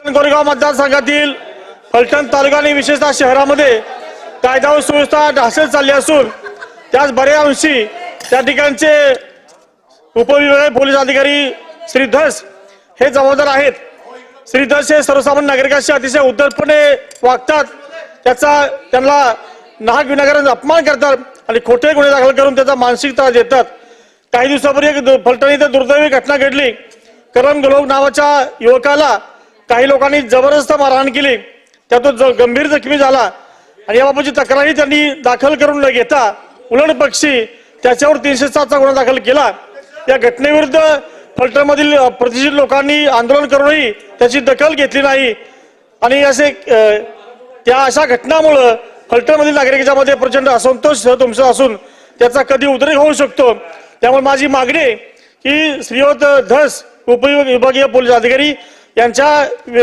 गोरेगाव मतदारसंघातील फलटण तालुका आणि विशेषतः शहरामध्ये कायदा व सुव्यवस्था ढासळत चालली असून त्याच बऱ्या अंशी त्या ठिकाणचे उपविभागीय पोलीस अधिकारी श्री धस हे जबाबदार आहेत. श्री धस हे सर्वसामान्य नागरिकांशी अतिशय उद्धटपणे वागतात. त्याचा त्यांना नाहक विनाकारण अपमान करतात आणि खोटे गुन्हे दाखल करून त्याचा मानसिक त्रास देतात. काही दिवसापूर्वी एक फलटण इथे दुर्दैवी घटना घडली. करण गलोक नावाच्या युवकाला काही लोकांनी जबरदस्त मारहाण केली. त्यातून ज- गंभीर जखमी झाला. आणि याबाबतची तक्रारही त्यांनी दाखल करून न घेता उलट पक्षी त्याच्यावर तीनशे सातचा गुन्हा दाखल केला. या घटनेविरुद्ध फलटणमधील प्रतिष्ठित लोकांनी आंदोलन करूनही त्याची दखल घेतली नाही. आणि असे त्या अशा घटनामुळं फलटणमधील नागरिकांच्या मध्ये प्रचंड असंतोष तुमचा असून त्याचा कधी उद्रेक होऊ शकतो. त्यामुळे माझी मागणी की श्रीवत धस उपविभागीय पोलीस अधिकारी यांच्या